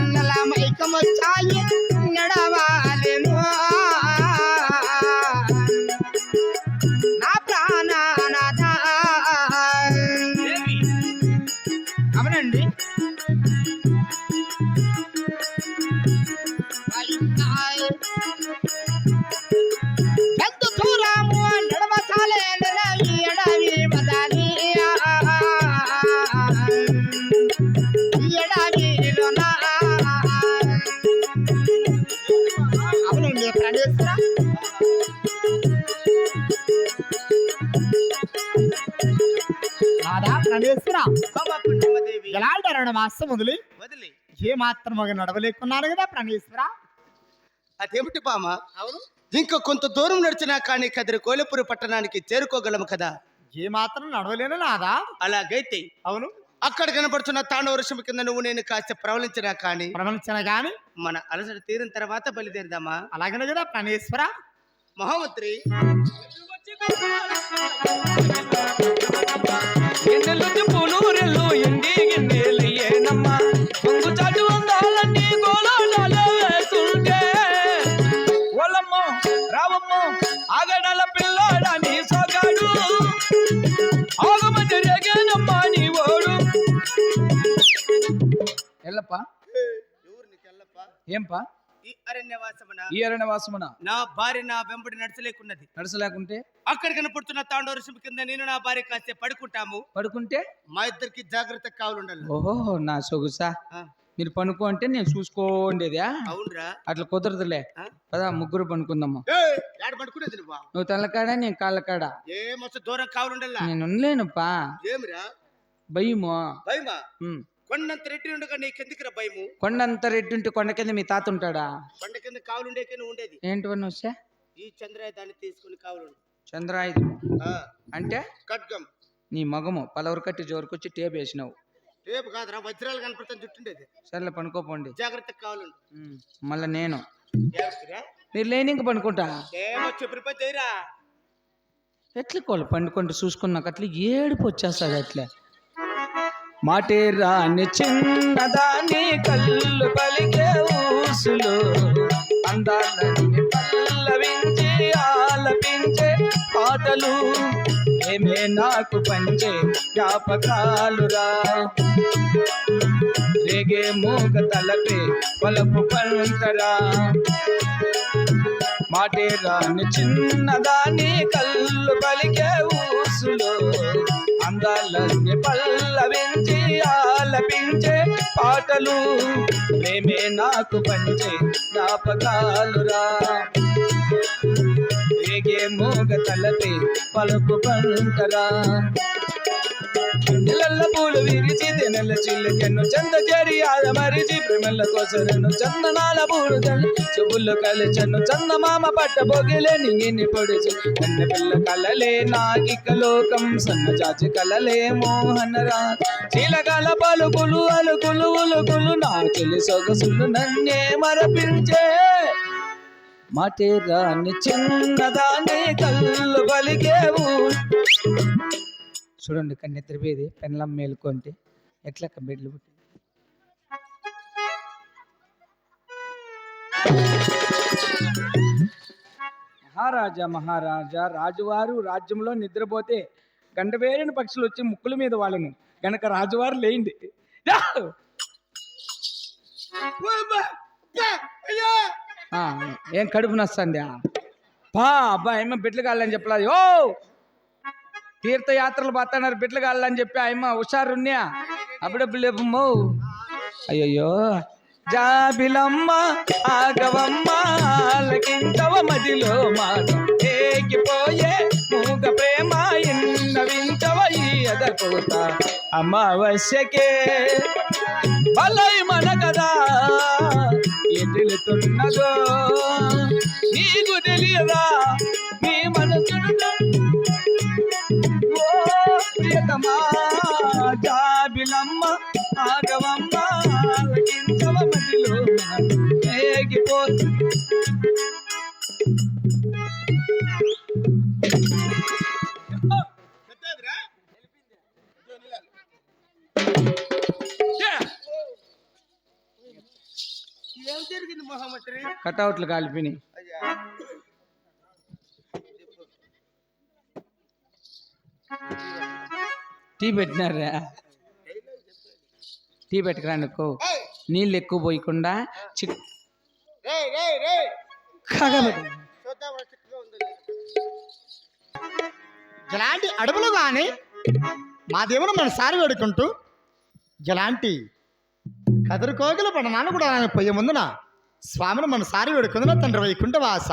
Sang là làm mấy có một trái మొదలు వదిలి. ఏ మాత్రం మగ నడవలేకున్నారు కదా ప్రణేశ్వర? అదేమిటి పామ అవును. ఇంకా కొంత దూరం నడిచినా కానీ కదిరి కోలపురి పట్టణానికి చేరుకోగలము కదా? ఏ మాత్రం నడవలేను నాదా? అలాగైతే అవును. అక్కడ కనబడుతున్న తాండవ వృషం కింద నువ్వు నేను కాస్త ప్రవలించినా కానీ ప్రవచించిన గాని మన అలసట తీరిన తర్వాత బయలుదేరదామా? అలాగనే కదా ప్రణేశ్వర. మహామంత్రి. ఎన్నెలు పులూరెల్లు ఎండి గిన్నెలు ఏనమ్మ. కొంగు చాటు అందాలన్నీ గోళాలు వేస్తుంటే. ఓలమ్మ రావమ్మ ఆగడాల పిల్లాడని సోగాడు. ఆగమని రేగేనమ్మ నీ ఓడు. ఎల్లప్ప? ఏంపా? అరణ్యవాసమున. ఈ అరణ్యవాసమున. నా భార్య నా వెంబడి నడచలేకున్నది. నడసలేకుంటే అక్కడ కనపడుతున్న తాండవ వృషం కింద నేను నా భార్య కాస్త పడుకుంటాము. పడుకుంటే? మా ఇద్దరికి జాగ్రత్త కావాలండాలి. ఓహో నా సొగుసా. మీరు పనుకో అంటే నేను చూసుకోండేదా అవునురా. అట్లా కుదరదులే? పదా ముగ్గురు పనుకుందాము. పడుకునేది నువ్వా? తలకాడ నేను కాళ్ళకాడ ఏ మస్తు దూరం కావాలండల్లా? నేను ఉండలేనుపా. ఏమిరా? భయము? భయమా. కొండంత రెడ్డి ఉండగా నీకెందుకురా భయము. కొండంత రెడ్డి ఉంటే కొండ కింద మీ తాత ఉంటాడా? కొండ కింద కావాలుండేకే నువ్వు ఉండేది. ఏంటివన్నీ వస్తే ఈ చంద్రయ్య దాన్ని తీసుకుని కావాలండు చంద్రాయుధం అంటే? ఖడ్గం. నీ మగము పలవరు కట్టి జోరుకొచ్చి టేప్ వేసినావు. రేపు కాదురా వజ్రాలు కనపడుతుంది జుట్టుండేది సర్లే పనుకోపోండి జాగ్రత్త కావాలండు. మళ్ళా నేను? మీరు లేని ఇంక పనుకుంటా ఎట్లా కోళ్ళు పండుకుంటూ చూసుకున్నాక అట్లా ఏడుపు వచ్చేస్తుంది అట్లా? మాటే రాని చిన్నదాని కళ్ళు పలికే ఊసులు. అందాలని పల్లవించి ఆలపించే పాటలు. ఏమే నాకు పంచే జ్ఞాపకాలురా. రేగే మూగ తలపే పలుపు పంటరా మాటే రాని చిన్నదాని కళ్ళు పలికే ఊసులు. అందాలన్నీ పల్లవించి ఆలపించే పాటలు. ప్రేమే నాకు పంచే జ్ఞాపకాలురా. రేగే మూగ తలపే పలుపు పంటరా. నెలల్ల పూలు విరిచి నెల చిల్లకెన్ను చంద చేరి ఆద మరిచి ప్రేమల కోసరను చందనాల పూలు తల్లి చెవులు కలిచను చందమామ పట్ట బొగిలే నింగిని పొడిచి. కన్న పిల్ల కలలే నాగిక లోకం సన్న చాచి కలలే మోహన రా చీలకల పలుకులు అలుకులు ఉలుకులు నా చెల్లి సొగసులు నన్నే మరపించే. మాటే రాని చిన్నదాని కళ్ళు పలికేవు చూడండి ఇక్కడ నిద్రపోయేది పెన్లం మేలుకుంటే ఎట్లా బెడ్లు పుట్టి మహారాజా మహారాజా రాజువారు రాజ్యంలో నిద్రపోతే గండవేరిన పక్షులు వచ్చి ముక్కుల మీద వాళ్ళను గనక రాజువారు లేండి. ఏం కడుపు నొస్తుందా? బా అబ్బా ఏమో బిడ్డలు కావాలని చెప్పలేదు. ఓ! తీర్థయాత్రలు పోతున్నారు బిడ్డలు కావాలని చెప్పి ఆయమ్మ హుషారున్యా అప్పుడప్పుడు లేపమ్మో అయ్యయ్యో. జాబిలమ్మ ఆగవమ్మ ఆలకించవ మదిలో మాట ఏగిపోయే మూగ ప్రేమ ఇన్నవించవ ఈ ఎదకోత అమావాస్యకే బలై మన కదా ఎదులుతున్నదో నీకు తెలియదా? ప్రియతమా జాబిలమ్మ ఆగవమ్మ ఆలకించవ మదిలో ఏగిపో. ఏం జరిగింది టీ పెట్టినారా టీ పెట్టుకురా ఏయ్, నీళ్ళు ఎక్కువ పోయకుండా చిక్. ఇలాంటి అడవులు కానీ మా దేవుడు మన సారి వేడుకుంటూ ఇలాంటి కదురు కోగిల పడనాన్ని కూడా ఆయన పోయే ముందున స్వామిని మన సారి వేడుకుందున తండ్రి వైకుంఠ వాస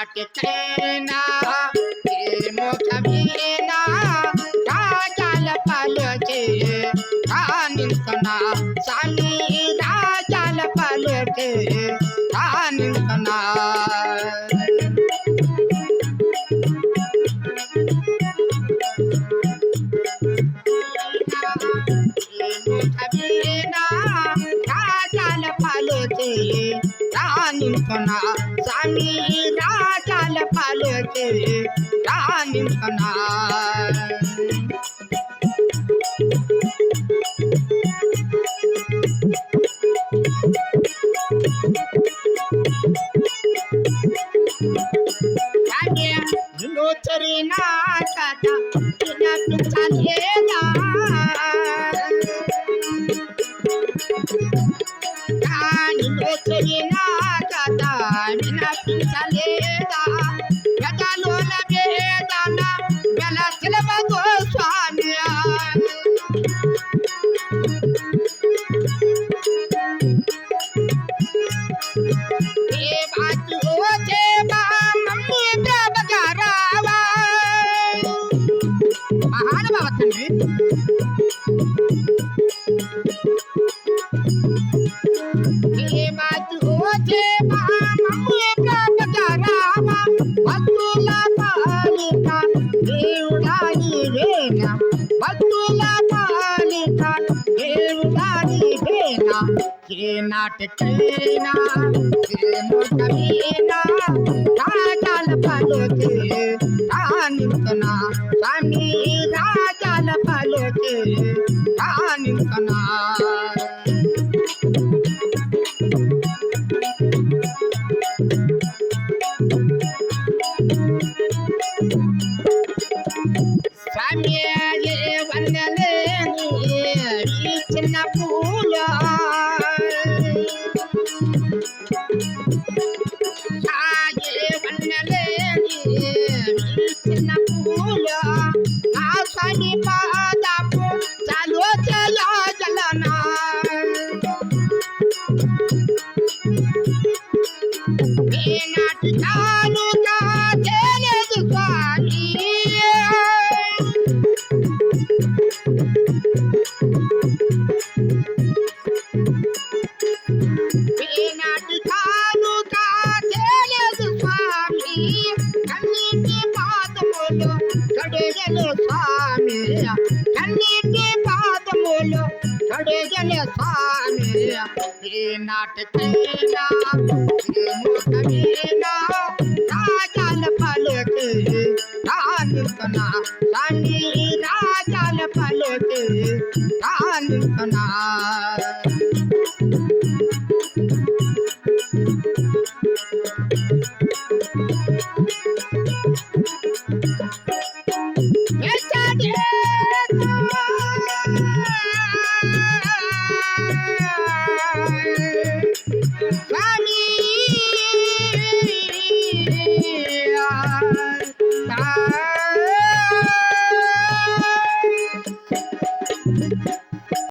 నాటికైనా ముఖమీనా రాజాల పలుచే కానింతనా సాని రాజాల పలుచే కానింతనా ముఖమీనా ಕಾನಿಂತನಾ ಬೇಡ ಮತ್ತುಲ ಕಾಲಿನ ದೇವುದಾರಿ ಬೇಡ ಶ್ರೀನಾಟಕೇನ ಶ್ರೀಮುಖೀನ ರಾಜಾಲ ಪಲೋಕೆ ರಾನಿಂತನ ಸ್ವಾಮಿ ರಾಜಾಲ ಪಲೋಕೆ ರಾನಿಂತನ Thank you.